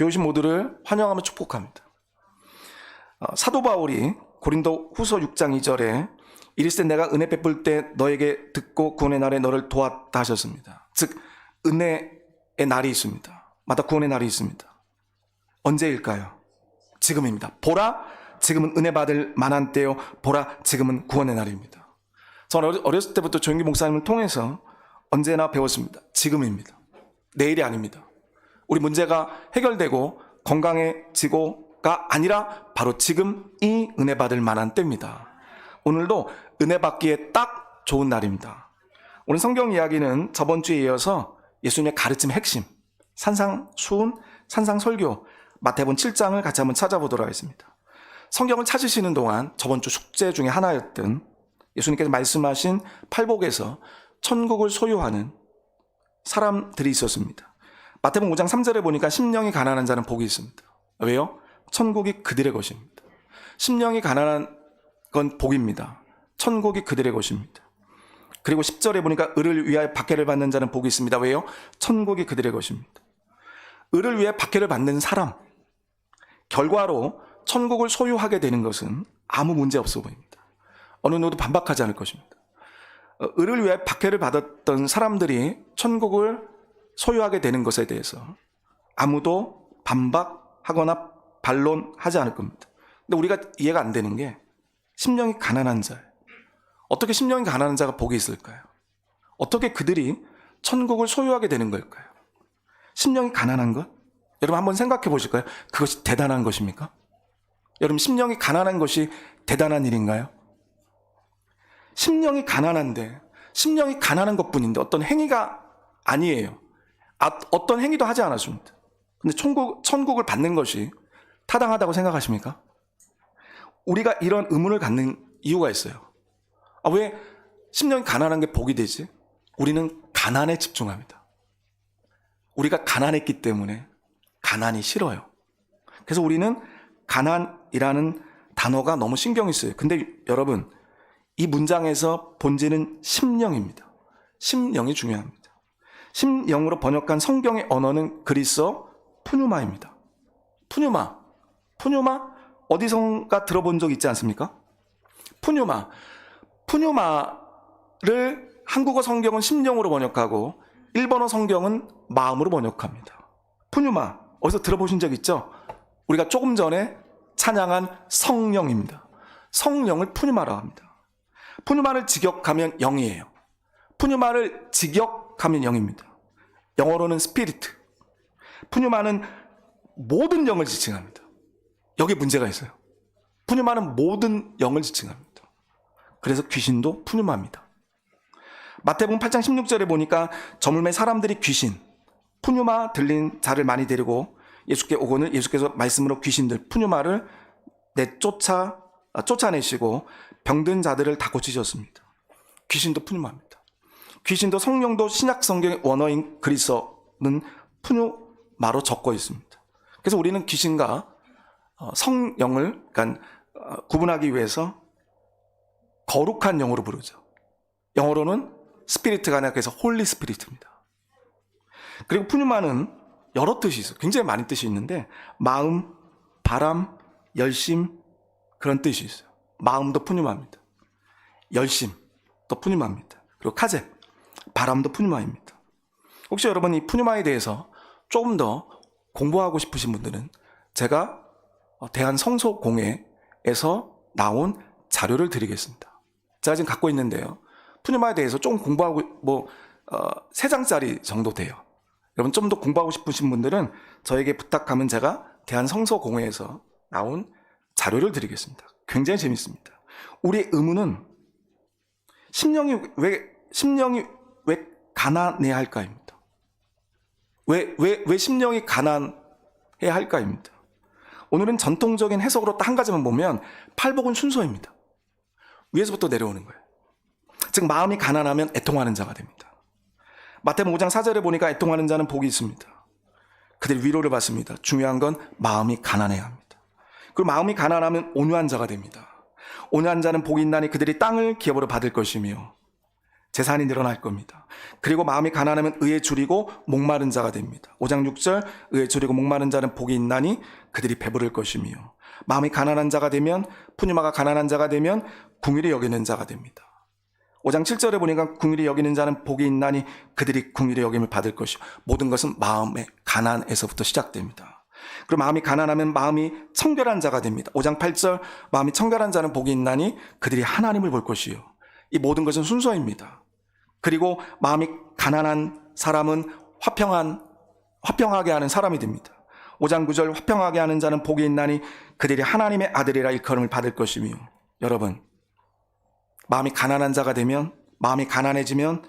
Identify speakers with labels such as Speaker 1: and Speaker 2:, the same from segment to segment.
Speaker 1: 교우신 모두를 환영하며 축복합니다. 어, 사도 바울이 고린도 후서 6장 2절에 이르시되 내가 은혜 베풀 때 너에게 듣고 구원의 날에 너를 도왔다 하셨습니다. 즉 은혜의 날이 있습니다. 마다 구원의 날이 있습니다. 언제일까요? 지금입니다. 보라 지금은 은혜 받을 만한 때요. 보라 지금은 구원의 날입니다. 저는 어렸- 어렸을 때부터 조영기 목사님을 통해서 언제나 배웠습니다. 지금입니다. 내일이 아닙니다. 우리 문제가 해결되고 건강해지고가 아니라 바로 지금 이 은혜 받을 만한 때입니다. 오늘도 은혜 받기에 딱 좋은 날입니다. 오늘 성경 이야기는 저번 주에 이어서 예수님의 가르침의 핵심, 산상수훈, 산상설교, 마태복음 7장을 같이 한번 찾아보도록 하겠습니다. 성경을 찾으시는 동안 저번 주 숙제 중에 하나였던 예수님께서 말씀하신 팔복에서 천국을 소유하는 사람들이 있었습니다. 마태복음 5장 3절에 보니까 심령이 가난한 자는 복이 있습니다. 왜요? 천국이 그들의 것입니다. 심령이 가난한 건 복입니다. 천국이 그들의 것입니다. 그리고 10절에 보니까 을을 위하여 박해를 받는 자는 복이 있습니다. 왜요? 천국이 그들의 것입니다. 을을 위해 박해를 받는 사람, 결과로 천국을 소유하게 되는 것은 아무 문제 없어 보입니다. 어느 누구도 반박하지 않을 것입니다. 어, 을을 위해 박해를 받았던 사람들이 천국을 소유하게 되는 것에 대해서 아무도 반박하거나 반론하지 않을 겁니다. 근데 우리가 이해가 안 되는 게 심령이 가난한 자. 어떻게 심령이 가난한 자가 복이 있을까요? 어떻게 그들이 천국을 소유하게 되는 걸까요? 심령이 가난한 것? 여러분 한번 생각해 보실까요? 그것이 대단한 것입니까? 여러분 심령이 가난한 것이 대단한 일인가요? 심령이 가난한데 심령이 가난한 것뿐인데 어떤 행위가 아니에요. 아, 어떤 행위도 하지 않았습니다. 근데 천국, 천국을 받는 것이 타당하다고 생각하십니까? 우리가 이런 의문을 갖는 이유가 있어요. 아, 왜 심령이 가난한 게 복이 되지? 우리는 가난에 집중합니다. 우리가 가난했기 때문에 가난이 싫어요. 그래서 우리는 가난이라는 단어가 너무 신경이 쓰여요. 근데 여러분, 이 문장에서 본질은 심령입니다. 심령이 중요합니다. 심령으로 번역한 성경의 언어는 그리스어 푸뉴마입니다. 푸뉴마. 푸뉴마 어디선가 들어본 적 있지 않습니까? 푸뉴마. 푸뉴마를 한국어 성경은 심령으로 번역하고 일본어 성경은 마음으로 번역합니다. 푸뉴마. 어디서 들어보신 적 있죠? 우리가 조금 전에 찬양한 성령입니다. 성령을 푸뉴마라고 합니다. 푸뉴마를 직역하면 영이에요. 푸뉴마를 직역 하면 영입니다. 영어로는 스피리트. 푸뉴마는 모든 영을 지칭합니다. 여기 문제가 있어요. 푸뉴마는 모든 영을 지칭합니다. 그래서 귀신도 푸뉴마입니다. 마태복음 8장 16절에 보니까 저물매 사람들이 귀신, 푸뉴마 들린 자를 많이 데리고 예수께 오고는 예수께서 말씀으로 귀신들, 푸뉴마를 내쫓아, 아, 쫓아내시고 병든 자들을 다 고치셨습니다. 귀신도 푸뉴마입니다. 귀신도 성령도 신약 성경의 원어인 그리스어는 푸뉴마로 적고 있습니다. 그래서 우리는 귀신과 어, 성령을 그러니까 어, 구분하기 위해서 거룩한 영으로 부르죠. 영어로는 스피리트가 아니라 그래서 홀리 스피리트입니다. 그리고 푸뉴마는 여러 뜻이 있어요. 굉장히 많은 뜻이 있는데 마음, 바람, 열심 그런 뜻이 있어요. 마음도 푸뉴마입니다. 열심 또 푸뉴마입니다. 그리고 카제 바람도 푸뉴마입니다. 혹시 여러분 이 푸뉴마에 대해서 조금 더 공부하고 싶으신 분들은 제가 어, 대한성소공회에서 나온 자료를 드리겠습니다. 제가 지금 갖고 있는데요. 푸뉴마에 대해서 조금 공부하고 뭐 어, 세 장짜리 정도 돼요. 여러분 좀 더 공부하고 싶으신 분들은 저에게 부탁하면 제가 대한성서공회에서 나온 자료를 드리겠습니다. 굉장히 재밌습니다. 우리의 의문은 심령이 왜 심령이 왜 가난해야 할까입니다. 왜 왜 왜 심령이 가난해야 할까입니다. 오늘은 전통적인 해석으로 딱 한 가지만 보면 팔복은 순서입니다. 위에서부터 내려오는 거예요. 즉 마음이 가난하면 애통하는 자가 됩니다. 마태복음 5장 4절에 보니까 애통하는 자는 복이 있습니다. 그들 위로를 받습니다. 중요한 건 마음이 가난해야 합니다. 그리고 마음이 가난하면 온유한 자가 됩니다. 온유한 자는 복이 있나니 그들이 땅을 기업으로 받을 것이며 재산이 늘어날 겁니다. 그리고 마음이 가난하면 의에 줄이고 목마른 자가 됩니다. 5장 6절 의에 줄이고 목마른 자는 복이 있나니 그들이 배부를 것이며 마음이 가난한 자가 되면 푸니마가 가난한 자가 되면 궁일이 여기는 자가 됩니다. 5장 7절에 보니까 궁일이 여기는 자는 복이 있나니 그들이 궁일이 여김을 받을 것이요 모든 것은 마음의 가난에서부터 시작됩니다. 그리고 마음이 가난하면 마음이 청결한 자가 됩니다. 5장 8절 마음이 청결한 자는 복이 있나니 그들이 하나님을 볼 것이요 이 모든 것은 순서입니다. 그리고 마음이 가난한 사람은 화평한 화평하게 하는 사람이 됩니다. 5장 9절 화평하게 하는 자는 복이 있나니 그들이 하나님의 아들이라 일컬음을 받을 것이며 여러분 마음이 가난한 자가 되면 마음이 가난해지면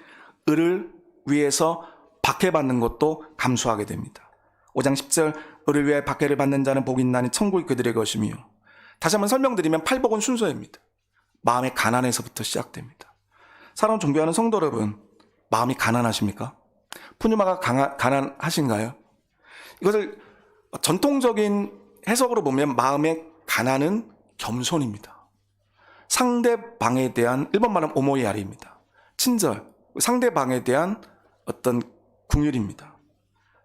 Speaker 1: 을을 위해서 박해받는 것도 감수하게 됩니다. 5장 10절 을을 위해 박해를 받는 자는 복이 있나니 천국이 그들의 것이며 다시 한번 설명드리면 팔복은 순서입니다. 마음의 가난에서부터 시작됩니다. 사랑하는 존경하는 성도 여러분, 마음이 가난하십니까? 푸뉴마가 강하- 가난하신가요? 이것을 전통적인 해석으로 보면 마음의 가난은 겸손입니다. 상대방에 대한 일본 말은 오모이아리입니다. 친절, 상대방에 대한 어떤 궁율입니다.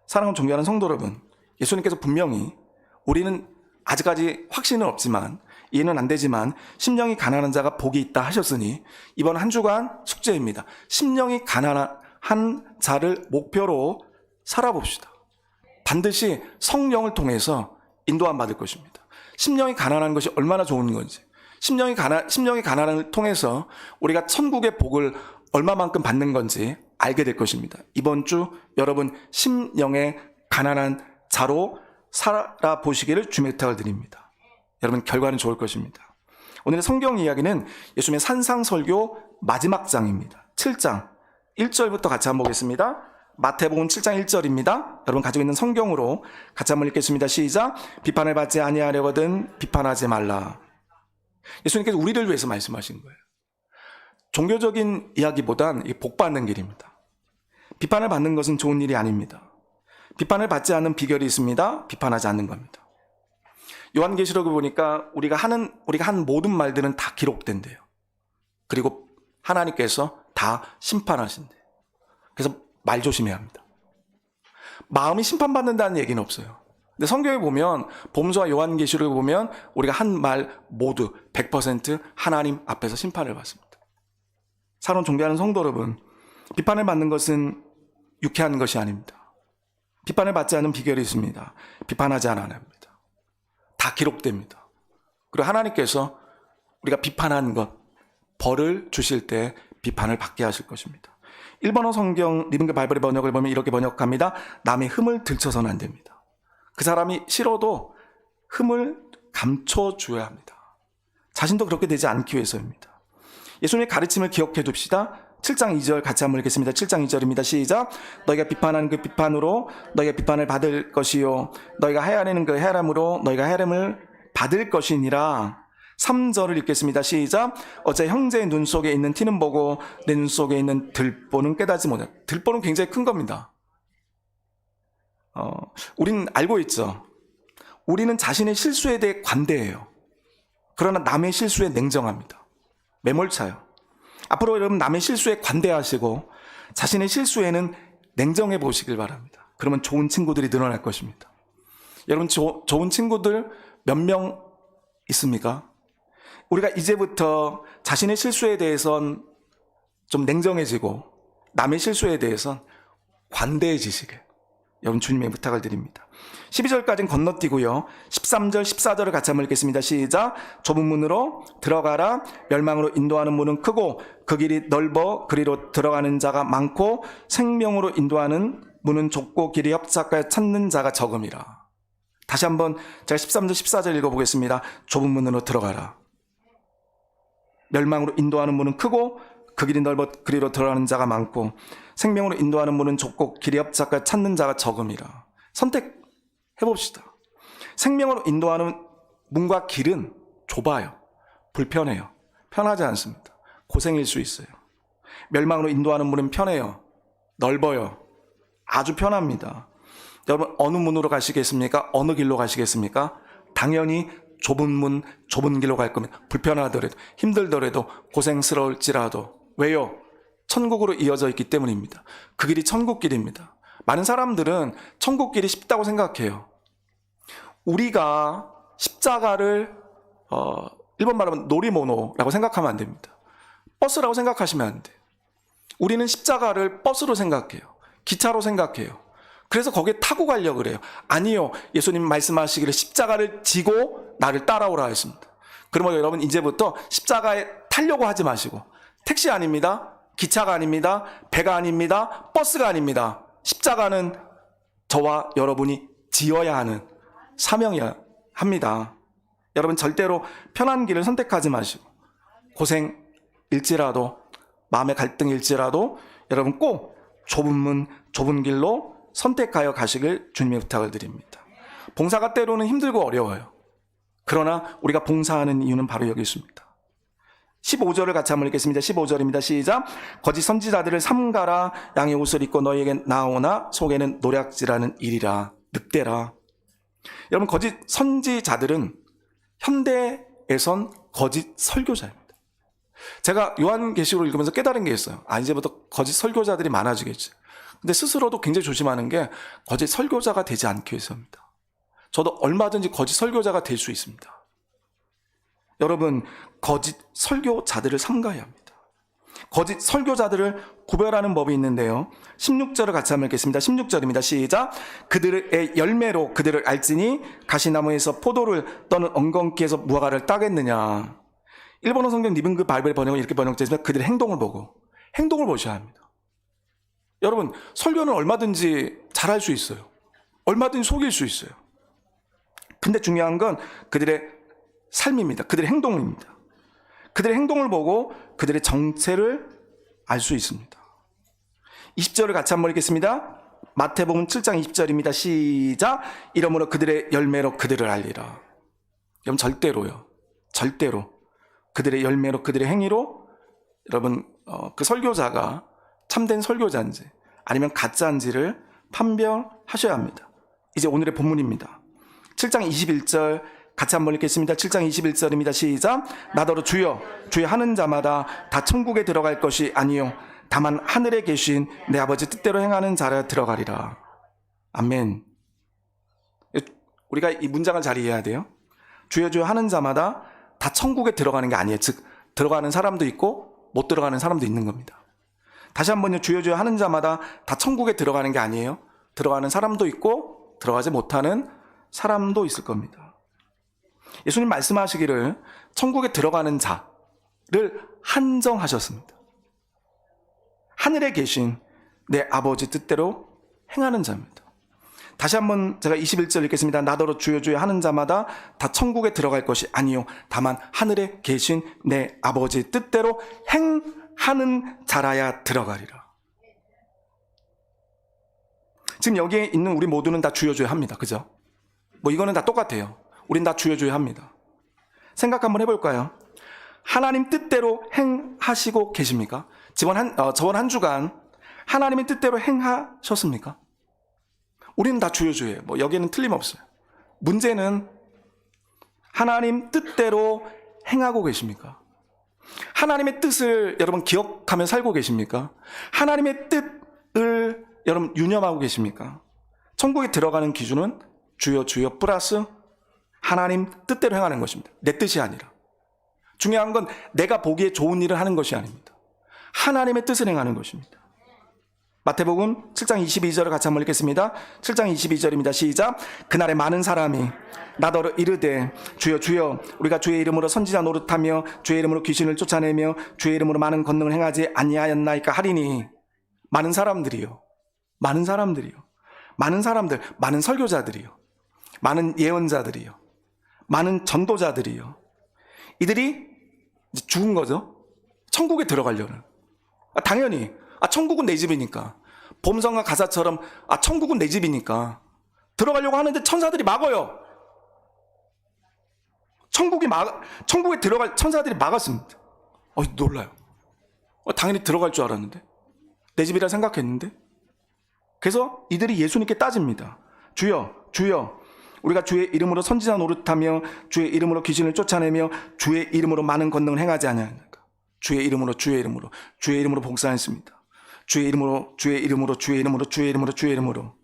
Speaker 1: 사랑하는 존경하는 성도 여러분, 예수님께서 분명히 우리는 아직까지 확신은 없지만 이해는 안 되지만 심령이 가난한 자가 복이 있다 하셨으니 이번 한 주간 숙제입니다. 심령이 가난한 자를 목표로 살아봅시다. 반드시 성령을 통해서 인도함 받을 것입니다. 심령이 가난한 것이 얼마나 좋은 건지, 심령이 가난, 심령이 가난을 통해서 우리가 천국의 복을 얼마만큼 받는 건지 알게 될 것입니다. 이번 주 여러분 심령의 가난한 자로 살아보시기를 주의 부탁을 드립니다. 여러분 결과는 좋을 것입니다. 오늘의 성경 이야기는 예수님의 산상설교 마지막 장입니다. 7장 1절부터 같이 한번 보겠습니다. 마태복음 7장 1절입니다. 여러분 가지고 있는 성경으로 같이 한번 읽겠습니다. 시작. 비판을 받지 아니하려거든 비판하지 말라. 예수님께서 우리를 위해서 말씀하신 거예요. 종교적인 이야기보단 이 복받는 길입니다. 비판을 받는 것은 좋은 일이 아닙니다. 비판을 받지 않는 비결이 있습니다. 비판하지 않는 겁니다. 요한계시록을 보니까 우리가 하는 우리가 한 모든 말들은 다 기록된대요. 그리고 하나님께서 다 심판하신대요. 그래서 말 조심해야 합니다. 마음이 심판받는다는 얘기는 없어요. 근데 성경에 보면 봄수와 요한계시록을 보면 우리가 한 말 모두 100% 하나님 앞에서 심판을 받습니다. 사론 존경하는 성도 여러분, 비판을 받는 것은 유쾌한 것이 아닙니다. 비판을 받지 않은 비결이 있습니다. 비판하지 않아야 합니다. 다 기록됩니다. 그리고 하나님께서 우리가 비판한 것, 벌을 주실 때 비판을 받게 하실 것입니다. 일본어 성경 리빙글 바이블의 번역을 보면 이렇게 번역합니다. 남의 흠을 들춰서는 안 됩니다. 그 사람이 싫어도 흠을 감춰줘야 합니다. 자신도 그렇게 되지 않기 위해서입니다. 예수님의 가르침을 기억해 둡시다. 7장 2절 같이 한번 읽겠습니다. 7장 2절입니다. 시작. 너희가 비판하는 그 비판으로 너희가 비판을 받을 것이요. 너희가 헤아리는 그 헤아림으로 너희가 헤아림을 받을 것이니라. 3절을 읽겠습니다. 시작. 어제 형제의 눈 속에 있는 티는 보고 내 눈 속에 있는 들보는 깨닫지 못해. 들보는 굉장히 큰 겁니다. 어, 우린 알고 있죠. 우리는 자신의 실수에 대해 관대해요. 그러나 남의 실수에 냉정합니다. 매몰차요. 앞으로 여러분 남의 실수에 관대하시고 자신의 실수에는 냉정해 보시길 바랍니다. 그러면 좋은 친구들이 늘어날 것입니다. 여러분 조, 좋은 친구들 몇 명 있습니까? 우리가 이제부터 자신의 실수에 대해선 좀 냉정해지고 남의 실수에 대해선 관대해지시게 여러분 주님의 부탁을 드립니다. 12절까지는 건너뛰고요. 13절, 14절을 같이 한번 읽겠습니다. 시작. 좁은 문으로 들어가라. 멸망으로 인도하는 문은 크고 그 길이 넓어 그리로 들어가는 자가 많고 생명으로 인도하는 문은 좁고 길이 협착하여 찾는 자가 적음이라. 다시 한번 제가 13절, 14절 읽어보겠습니다. 좁은 문으로 들어가라. 멸망으로 인도하는 문은 크고 그 길이 넓어 그리로 들어가는 자가 많고 생명으로 인도하는 문은 좁고 길이 협착하여 찾는 자가 적음이라. 선택해 봅시다. 생명으로 인도하는 문과 길은 좁아요. 불편해요. 편하지 않습니다. 고생일 수 있어요. 멸망으로 인도하는 문은 편해요. 넓어요. 아주 편합니다. 여러분 어느 문으로 가시겠습니까? 어느 길로 가시겠습니까? 당연히 좁은 문, 좁은 길로 갈 겁니다. 불편하더라도, 힘들더라도, 고생스러울지라도. 왜요? 천국으로 이어져 있기 때문입니다. 그 길이 천국길입니다. 많은 사람들은 천국길이 쉽다고 생각해요. 우리가 십자가를 어, 일본 말하면 놀이모노라고 생각하면 안 됩니다. 버스라고 생각하시면 안 돼요. 우리는 십자가를 버스로 생각해요. 기차로 생각해요. 그래서 거기에 타고 가려고 그래요. 아니요. 예수님 말씀하시기를 십자가를 지고 나를 따라오라 했습니다. 그러면 여러분 이제부터 십자가에 타려고 하지 마시고 택시 아닙니다. 기차가 아닙니다. 배가 아닙니다. 버스가 아닙니다. 십자가는 저와 여러분이 지어야 하는 사명이야 합니다. 여러분 절대로 편한 길을 선택하지 마시고 고생일지라도 마음의 갈등일지라도 여러분 꼭 좁은 문 좁은 길로 선택하여 가시길 주님의 부탁을 드립니다. 봉사가 때로는 힘들고 어려워요. 그러나 우리가 봉사하는 이유는 바로 여기 있습니다. 15절을 같이 한번 읽겠습니다. 15절입니다. 시작. 거짓 선지자들을 삼가라 양의 옷을 입고 너희에게 나오나 속에는 노략질하는 일이라 늑대라. 여러분 거짓 선지자들은 현대에선 거짓 설교자입니다. 제가 요한계시록을 읽으면서 깨달은 게 있어요. 아 이제부터 거짓 설교자들이 많아지겠지. 근데 스스로도 굉장히 조심하는 게 거짓 설교자가 되지 않기 위해서입니다. 저도 얼마든지 거짓 설교자가 될 수 있습니다. 여러분, 거짓 설교자들을 삼가야 합니다. 거짓 설교자들을 구별하는 법이 있는데요. 16절을 같이 한번 읽겠습니다. 16절입니다. 시작. 그들의 열매로 그들을 알지니 가시나무에서 포도를 떠는 엉겅퀴에서 무화과를 따겠느냐. 일본어 성경 리빙그 바이블 번역은 이렇게 있습니다. 그들의 행동을 보고 행동을 보셔야 합니다. 여러분, 설교는 얼마든지 잘할 수 있어요. 얼마든지 속일 수 있어요. 근데 중요한 건 그들의 삶입니다. 그들의 행동입니다. 그들의 행동을 보고 그들의 정체를 알 수 있습니다. 20절을 같이 한번 읽겠습니다. 마태복음 7장 20절입니다. 시작. 이러므로 그들의 열매로 그들을 알리라. 여러분 절대로요. 절대로 그들의 열매로 그들의 행위로 여러분 어, 그 설교자가 참된 설교자인지 아니면 가짜인지를 판별하셔야 합니다. 이제 오늘의 본문입니다. 7장 21절 같이 한번 읽겠습니다. 7장 21절입니다. 시작. 나더러 주여 주여 하는 자마다 다 천국에 들어갈 것이 아니요 다만 하늘에 계신 내 아버지 뜻대로 행하는 자라 들어가리라. 아멘. 우리가 이 문장을 잘 이해해야 돼요. 주여 주여 하는 자마다 다 천국에 들어가는 게 아니에요. 즉 들어가는 사람도 있고 못 들어가는 사람도 있는 겁니다. 다시 한번요. 주여 주여 하는 자마다 다 천국에 들어가는 게 아니에요. 들어가는 사람도 있고 들어가지 못하는 사람도 있을 겁니다. 예수님 말씀하시기를 천국에 들어가는 자를 한정하셨습니다. 하늘에 계신 내 아버지 뜻대로 행하는 자입니다. 다시 한번 제가 21절 읽겠습니다. 나더러 주여 주여 하는 자마다 다 천국에 들어갈 것이 아니요 다만 하늘에 계신 내 아버지 뜻대로 행하는 자라야 들어가리라. 지금 여기에 있는 우리 모두는 다 주여 주여 합니다. 그죠? 뭐 이거는 다 똑같아요. 우린 다 주여 주여 합니다. 생각 한번 해볼까요? 하나님 뜻대로 행하시고 계십니까? 저번 한, 어, 저번 한 주간 하나님의 뜻대로 행하셨습니까? 우리는 다 주여 주여예요. 뭐 여기에는 틀림없어요. 문제는 하나님 뜻대로 행하고 계십니까? 하나님의 뜻을 여러분 기억하며 살고 계십니까? 하나님의 뜻을 여러분 유념하고 계십니까? 천국에 들어가는 기준은 주여 주여 플러스 하나님 뜻대로 행하는 것입니다. 내 뜻이 아니라. 중요한 건 내가 보기에 좋은 일을 하는 것이 아닙니다. 하나님의 뜻을 행하는 것입니다. 마태복음 7장 22절을 같이 한번 읽겠습니다. 7장 22절입니다. 시작. 그날에 많은 사람이 나더러 이르되 주여 주여 우리가 주의 이름으로 선지자 노릇하며 주의 이름으로 귀신을 쫓아내며 주의 이름으로 많은 권능을 행하지 아니하였나이까 하리니 많은 사람들이요. 많은 사람들이요. 많은 사람들, 많은 설교자들이요. 많은 예언자들이요. 많은 전도자들이요. 이들이 죽은 거죠. 천국에 들어가려는. 아, 당연히 아 천국은 내 집이니까. 봄성과 가사처럼 아 천국은 내 집이니까 들어가려고 하는데 천사들이 막어요. 천국이 막 천국에 들어갈 천사들이 막았습니다. 어 놀라요. 어, 당연히 들어갈 줄 알았는데 내 집이라 생각했는데 그래서 이들이 예수님께 따집니다. 주여, 주여, 우리가 주의 이름으로 선지자 노릇하며 주의 이름으로 귀신을 쫓아내며 주의 이름으로 많은 권능을 행하지 않냐니까. 주의 이름으로 주의 이름으로 주의 이름으로 복사했습니다. 주의 이름으로 주의 이름으로 주의 이름으로 주의 이름으로 주의 이름으로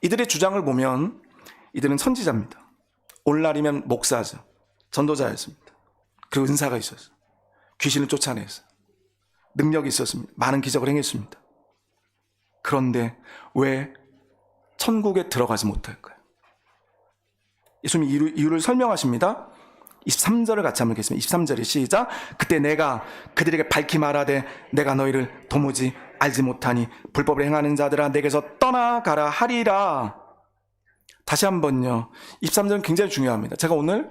Speaker 1: 이들의 주장을 보면 이들은 선지자입니다. 오늘날이면 목사죠. 전도자였습니다. 그 은사가 있었어요. 귀신을 쫓아냈어요. 능력이 있었습니다. 많은 기적을 행했습니다. 그런데 왜 천국에 들어가지 못할까요? 예수님이 이유- 이유를 설명하십니다. 23절을 같이 한번 읽겠습니다. 23절이 시작. 그때 내가 그들에게 밝히 말하되 내가 너희를 도무지 알지 못하니 불법을 행하는 자들아 내게서 떠나가라 하리라. 다시 한번요. 23절은 굉장히 중요합니다. 제가 오늘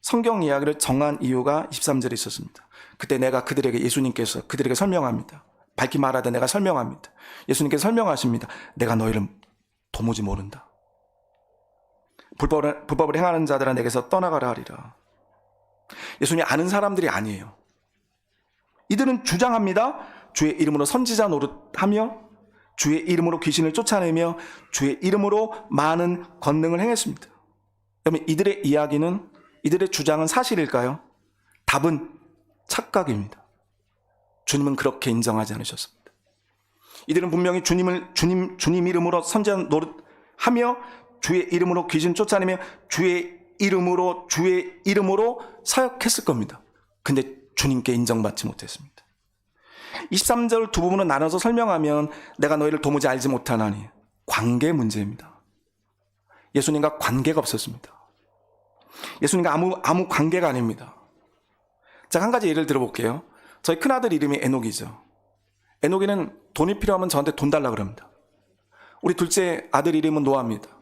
Speaker 1: 성경 이야기를 정한 이유가 23절에 있었습니다. 그때 내가 그들에게 예수님께서 그들에게 설명합니다. 밝히 말하되 내가 설명합니다. 예수님께서 설명하십니다. 내가 너희를 도무지 모른다. 불법을, 불법을 행하는 자들아 내게서 떠나가라 하리라. 예수님 아는 사람들이 아니에요. 이들은 주장합니다. 주의 이름으로 선지자 노릇하며 주의 이름으로 귀신을 쫓아내며 주의 이름으로 많은 권능을 행했습니다. 그러면 이들의 이야기는 이들의 주장은 사실일까요? 답은 착각입니다. 주님은 그렇게 인정하지 않으셨습니다. 이들은 분명히 주님을 주님 주님 이름으로 선지자 노릇하며 주의 이름으로 귀신 쫓아내며 주의 이름으로 주의 이름으로 사역했을 겁니다. 근데 주님께 인정받지 못했습니다. 23절 두 부분을 나눠서 설명하면 내가 너희를 도무지 알지 못하나니 관계 문제입니다. 예수님과 관계가 없었습니다. 예수님과 아무 아무 관계가 아닙니다. 제가 한 가지 예를 들어볼게요. 저희 큰아들 이름이 에녹이죠. 에녹이는 돈이 필요하면 저한테 돈 달라 그럽니다. 우리 둘째 아들 이름은 노아입니다.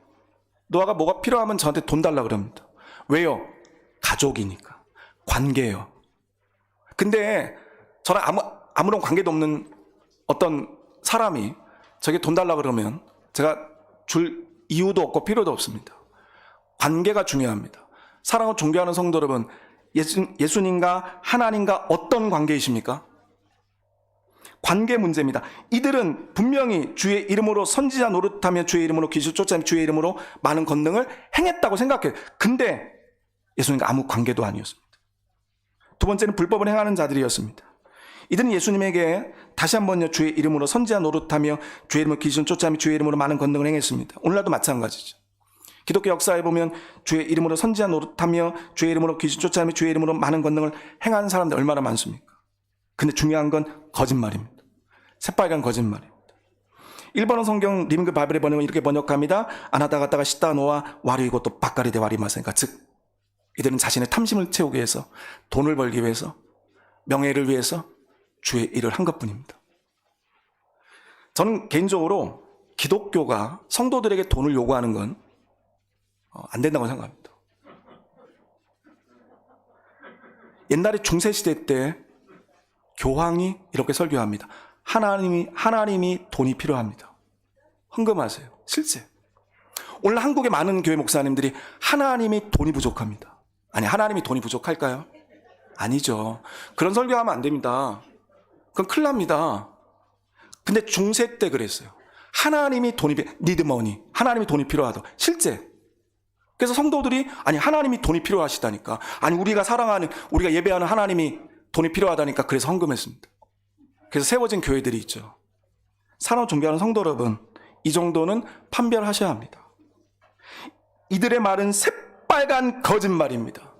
Speaker 1: 노아가 뭐가 필요하면 저한테 돈 달라 그럽니다. 왜요? 가족이니까. 관계예요. 근데 저랑 아무, 아무런 관계도 없는 어떤 사람이 저에게 돈 달라 그러면 제가 줄 이유도 없고 필요도 없습니다. 관계가 중요합니다. 사랑하고 존경하는 성도 여러분, 예수, 예수님과 하나님과 어떤 관계이십니까? 관계 문제입니다. 이들은 분명히 주의 이름으로 선지자 노릇하며 주의 이름으로 귀신 쫓아내며 주의 이름으로 많은 권능을 행했다고 생각해요. 근데 예수님과 아무 관계도 아니었습니다. 두 번째는 불법을 행하는 자들이었습니다. 이들은 예수님에게 다시 한번요 주의 이름으로 선지자 노릇하며 주의 이름으로 귀신 쫓아내며 주의 이름으로 많은 권능을 행했습니다. 오늘날도 마찬가지죠. 기독교 역사에 보면 주의 이름으로 선지자 노릇하며 주의 이름으로 귀신 쫓아내며 주의 이름으로 많은 권능을 행하는 사람들 얼마나 많습니까? 근데 중요한 건 거짓말입니다. 새빨간 거짓말입니다. 일본어 성경 리빙그 바벨의 번역은 이렇게 번역합니다. 아나다 갔다가 시다 노아 와리고 또 바까리데 와리마세니까 즉 이들은 자신의 탐심을 채우기 위해서 돈을 벌기 위해서 명예를 위해서 주의 일을 한 것뿐입니다. 저는 개인적으로 기독교가 성도들에게 돈을 요구하는 건 어, 안 된다고 생각합니다. 옛날에 중세시대 때 교황이 이렇게 설교합니다. 하나님이, 하나님이 돈이 필요합니다. 헌금하세요. 실제. 오늘 한국의 많은 교회 목사님들이 하나님이 돈이 부족합니다. 아니, 하나님이 돈이 부족할까요? 아니죠. 그런 설교하면 안 됩니다. 그건 큰일 납니다. 근데 중세 때 그랬어요. 하나님이 돈이, 니드머니. 하나님이 돈이 필요하다. 실제. 그래서 성도들이, 아니, 하나님이 돈이 필요하시다니까. 아니, 우리가 사랑하는, 우리가 예배하는 하나님이 돈이 필요하다니까. 그래서 헌금했습니다. 그래서 세워진 교회들이 있죠. 산업 존경하는 성도 여러분, 이 정도는 판별하셔야 합니다. 이들의 말은 새빨간 거짓말입니다.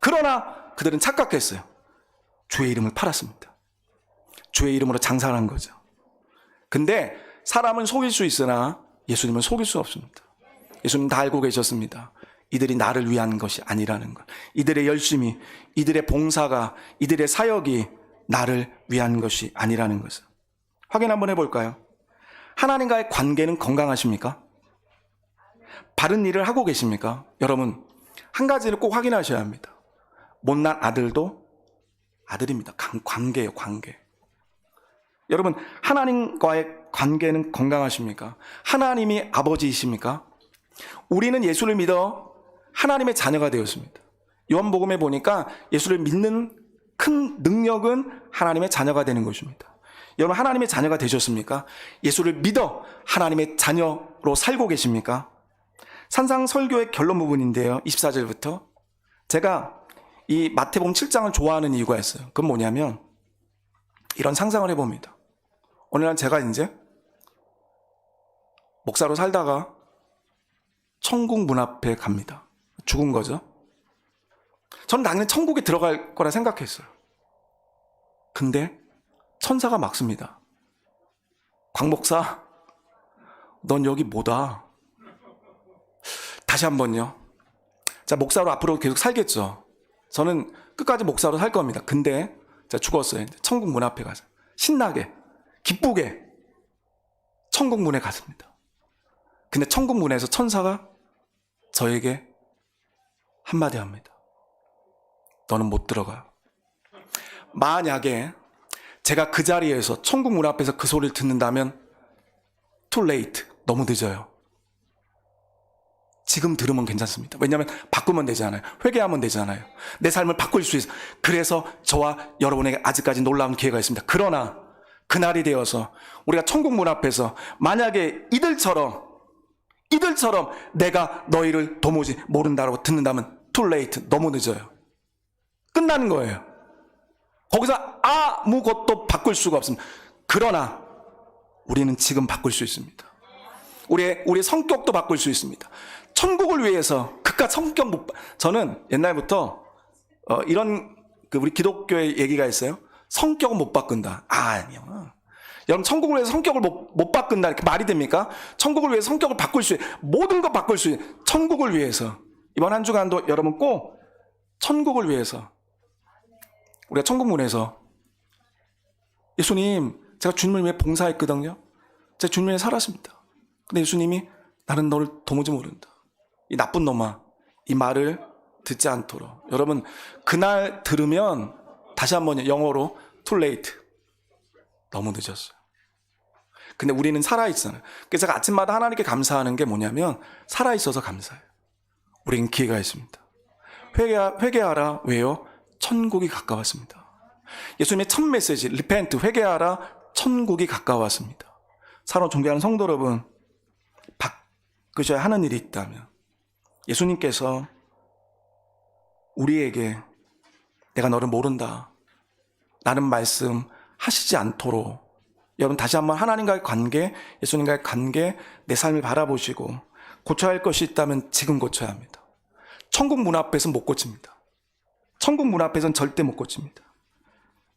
Speaker 1: 그러나 그들은 착각했어요. 주의 이름을 팔았습니다. 주의 이름으로 장사한 거죠. 근데 사람은 속일 수 있으나 예수님은 속일 수 없습니다. 예수님 다 알고 계셨습니다. 이들이 나를 위한 것이 아니라는 것. 이들의 열심이, 이들의 봉사가, 이들의 사역이 나를 위한 것이 아니라는 것을. 확인 한번 해볼까요? 하나님과의 관계는 건강하십니까? 바른 일을 하고 계십니까? 여러분, 한 가지를 꼭 확인하셔야 합니다. 못난 아들도 아들입니다. 관- 관계예요, 관계. 여러분, 하나님과의 관계는 건강하십니까? 하나님이 아버지이십니까? 우리는 예수를 믿어 하나님의 자녀가 되었습니다. 요한복음에 보니까 예수를 믿는 큰 능력은 하나님의 자녀가 되는 것입니다. 여러분, 하나님의 자녀가 되셨습니까? 예수를 믿어 하나님의 자녀로 살고 계십니까? 산상 설교의 결론 부분인데요. 24절부터. 제가 이 마태복음 7장을 좋아하는 이유가 있어요. 그건 뭐냐면 이런 상상을 해봅니다. 어느 날 제가 이제 목사로 살다가 천국 문 앞에 갑니다. 죽은 거죠. 저는 당연히 천국에 들어갈 거라 생각했어요. 근데 천사가 막습니다. 광 목사, 넌 여기 뭐다? 다시 한 번요. 자, 목사로 앞으로 계속 살겠죠. 저는 끝까지 목사로 살 겁니다. 근데 제가 죽었어요. 천국 문 앞에 가서 신나게, 기쁘게 천국 문에 갔습니다. 근데 천국 문에서 천사가 저에게 한마디 합니다. 너는 못 들어가. 만약에 제가 그 자리에서 천국 문 앞에서 그 소리를 듣는다면 too late. 너무 늦어요. 지금 들으면 괜찮습니다. 왜냐하면 바꾸면 되잖아요. 회개하면 되잖아요. 내 삶을 바꿀 수 있어. 그래서 저와 여러분에게 아직까지 놀라운 기회가 있습니다. 그러나 그날이 되어서 우리가 천국 문 앞에서 만약에 이들처럼 이들처럼 내가 너희를 도무지 모른다라고 듣는다면 too late. 너무 늦어요. 끝나는 거예요. 거기서 아무것도 바꿀 수가 없습니다. 그러나 우리는 지금 바꿀 수 있습니다. 우리의 우리의 성격도 바꿀 수 있습니다. 천국을 위해서 그깟 성격 못 바- 저는 옛날부터 어, 이런 그 우리 기독교의 얘기가 있어요. 성격은 못 바꾼다. 아, 아니요. 여러분 천국을 위해서 성격을 못, 못 바꾼다 이렇게 말이 됩니까? 천국을 위해서 성격을 바꿀 수 있, 모든 거 바꿀 수 있, 천국을 위해서 이번 한 주간도 여러분 꼭 천국을 위해서 우리가 천국문에서 예수님 제가 주님을 위해 봉사했거든요. 제가 주님을 위해 살았습니다. 근데 예수님이 나는 너를 도무지 모른다. 이 나쁜 놈아 이 말을 듣지 않도록 여러분 그날 들으면 다시 한번 영어로 too late 너무 늦었어요. 근데 우리는 살아있잖아요. 그래서 제가 아침마다 하나님께 감사하는 게 뭐냐면 살아있어서 감사해요. 우리는 기회가 있습니다. 회개, 회개하라. 왜요? 천국이 가까웠습니다. 예수님의 첫 메시지, 리펜트, 회개하라. 천국이 가까웠습니다. 사랑 존경하는 성도 여러분, 바꾸셔야 하는 일이 있다면, 예수님께서 우리에게 내가 너를 모른다. 라는 말씀 하시지 않도록 여러분 다시 한번 하나님과의 관계, 예수님과의 관계, 내 삶을 바라보시고 고쳐야 할 것이 있다면 지금 고쳐야 합니다. 천국 문 앞에서는 못 고칩니다. 천국 문 앞에서는 절대 못 고칩니다.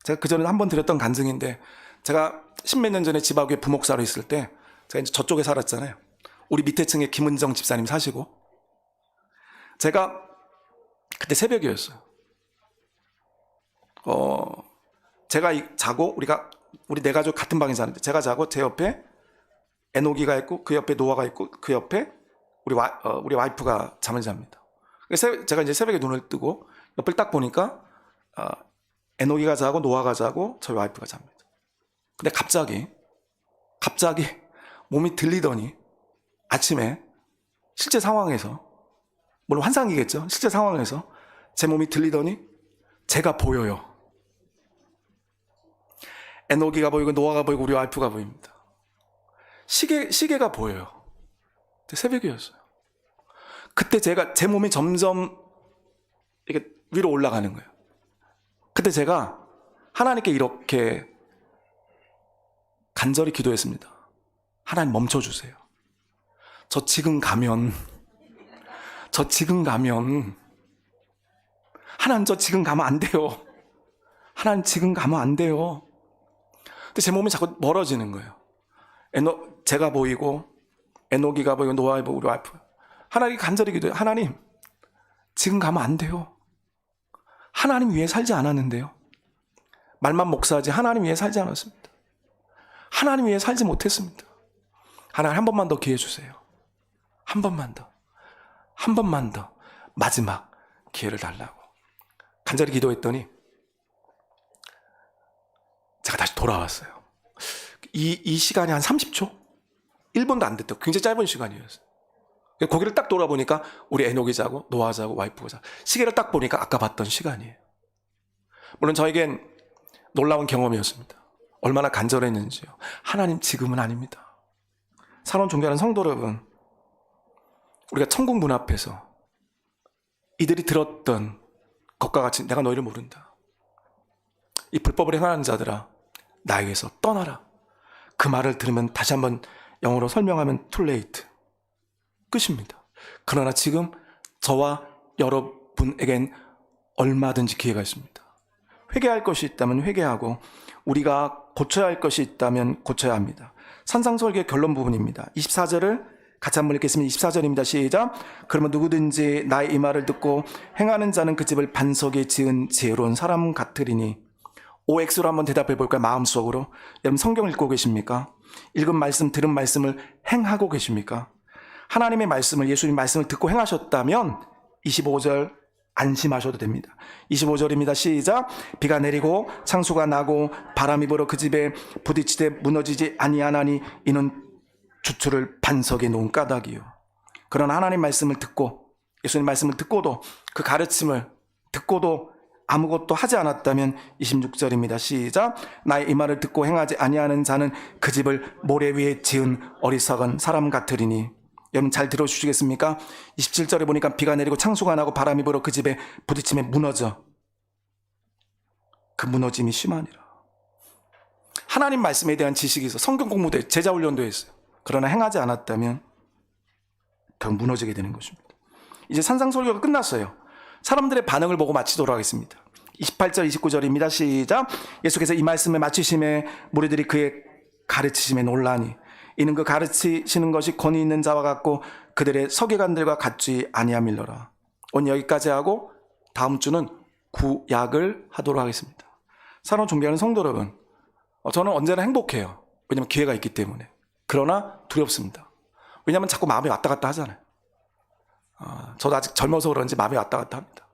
Speaker 1: 제가 그 전에 한 번 드렸던 간증인데 제가 십몇 년 전에 지바구에 부목사로 있을 때 제가 이제 저쪽에 살았잖아요. 우리 밑에 층에 김은정 집사님 사시고 제가 그때 새벽이었어요. 어, 제가 이- 자고 우리가 우리 네 가족 같은 방에 사는데 제가 자고 제 옆에 에노기가 있고 그 옆에 노아가 있고 그 옆에 우리 와 어, 우리 와이프가 잠을 잡니다. 제가 이제 새벽에 눈을 뜨고 옆을 딱 보니까 어, 에노기가 자고 노아가 자고 저희 와이프가 잡니다. 근데 갑자기 갑자기 몸이 들리더니 아침에 실제 상황에서 물론 환상이겠죠. 실제 상황에서 제 몸이 들리더니 제가 보여요. 에노기가 보이고 노아가 보이고 우리 와이프가 보입니다. 시계 시계가 보여요. 새벽이었어요. 그때 제가 제 몸이 점점 이렇게 위로 올라가는 거예요. 그때 제가 하나님께 이렇게 간절히 기도했습니다. 하나님 멈춰 주세요. 저 지금 가면 저 지금 가면 하나님 저 지금 가면 안 돼요. 하나님 지금 가면 안 돼요. 근데 제 몸이 자꾸 멀어지는 거예요. 에노, 제가 보이고 에노기가 보이고 노아가 보이고 우리 와이프. 하나님 간절히 기도해요. 하나님 지금 가면 안 돼요. 하나님 위해 살지 않았는데요. 말만 목사하지 하나님 위해 살지 않았습니다. 하나님 위해 살지 못했습니다. 하나님 한 번만 더 기회 주세요. 한 번만 더. 한 번만 더. 마지막 기회를 달라고. 간절히 기도했더니 제가 다시 돌아왔어요. 이, 이 시간이 한 30초? 1분도 안 됐다. 굉장히 짧은 시간이었어요. 거기를 딱 돌아보니까 우리 애녹이 자고 노아 자고 와이프가 자고 시계를 딱 보니까 아까 봤던 시간이에요. 물론 저에겐 놀라운 경험이었습니다. 얼마나 간절했는지요. 하나님 지금은 아닙니다. 사론 존경하는 성도 여러분, 우리가 천국 문 앞에서 이들이 들었던 것과 같이 내가 너희를 모른다. 이 불법을 행하는 자들아 나에게서 떠나라. 그 말을 들으면 다시 한번 영어로 설명하면 too late. 끝입니다. 그러나 지금 저와 여러분에겐 얼마든지 기회가 있습니다. 회개할 것이 있다면 회개하고 우리가 고쳐야 할 것이 있다면 고쳐야 합니다. 산상설계 결론 부분입니다. 24절을 같이 한번 읽겠습니다. 24절입니다. 시작. 그러면 누구든지 나의 이 말을 듣고 행하는 자는 그 집을 반석에 지은 지혜로운 사람 같으리니 OX로 한번 대답해 볼까요? 마음속으로. 여러분 성경 읽고 계십니까? 읽은 말씀, 들은 말씀을 행하고 계십니까? 하나님의 말씀을, 예수님 말씀을 듣고 행하셨다면 25절 안심하셔도 됩니다. 25절입니다. 시작. 비가 내리고 창수가 나고 바람이 불어 그 집에 부딪히되 무너지지 아니하나니 이는 주추를 반석에 놓은 까닭이요. 그러나 하나님 말씀을 듣고 예수님 말씀을 듣고도 그 가르침을 듣고도 아무것도 하지 않았다면 26절입니다. 시작. 나의 이 말을 듣고 행하지 아니하는 자는 그 집을 모래 위에 지은 어리석은 사람 같으리니 여러분 잘 들어주시겠습니까? 27절에 보니까 비가 내리고 창수가 나고 바람이 불어 그 집에 부딪히면 무너져. 그 무너짐이 심하니라. 하나님 말씀에 대한 지식이 있어 성경 공부도 했- 제자 훈련도 했어요. 그러나 행하지 않았다면 결국 무너지게 되는 것입니다. 이제 산상설교가 끝났어요. 사람들의 반응을 보고 마치도록 하겠습니다. 28절, 29절입니다. 시작. 예수께서 이 말씀을 마치심에 무리들이 그의 가르치심에 놀라니 이는 그 가르치시는 것이 권위 있는 자와 같고 그들의 서기관들과 같지 아니함일러라. 오늘 여기까지 하고 다음 주는 구약을 하도록 하겠습니다. 사랑하는 존경하는 성도 여러분, 어, 저는 언제나 행복해요. 왜냐하면 기회가 있기 때문에. 그러나 두렵습니다. 왜냐하면 자꾸 마음이 왔다 갔다 하잖아요. 어, 저도 아직 젊어서 그런지 마음이 왔다 갔다 합니다.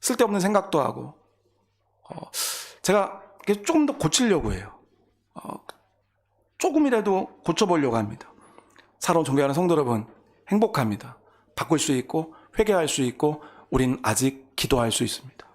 Speaker 1: 쓸데없는 생각도 하고, 어, 제가 조금 더 고치려고 해요. 어, 조금이라도 고쳐보려고 합니다. 사랑하는 존경하는 성도 여러분, 행복합니다. 바꿀 수 있고, 회개할 수 있고, 우린 아직 기도할 수 있습니다.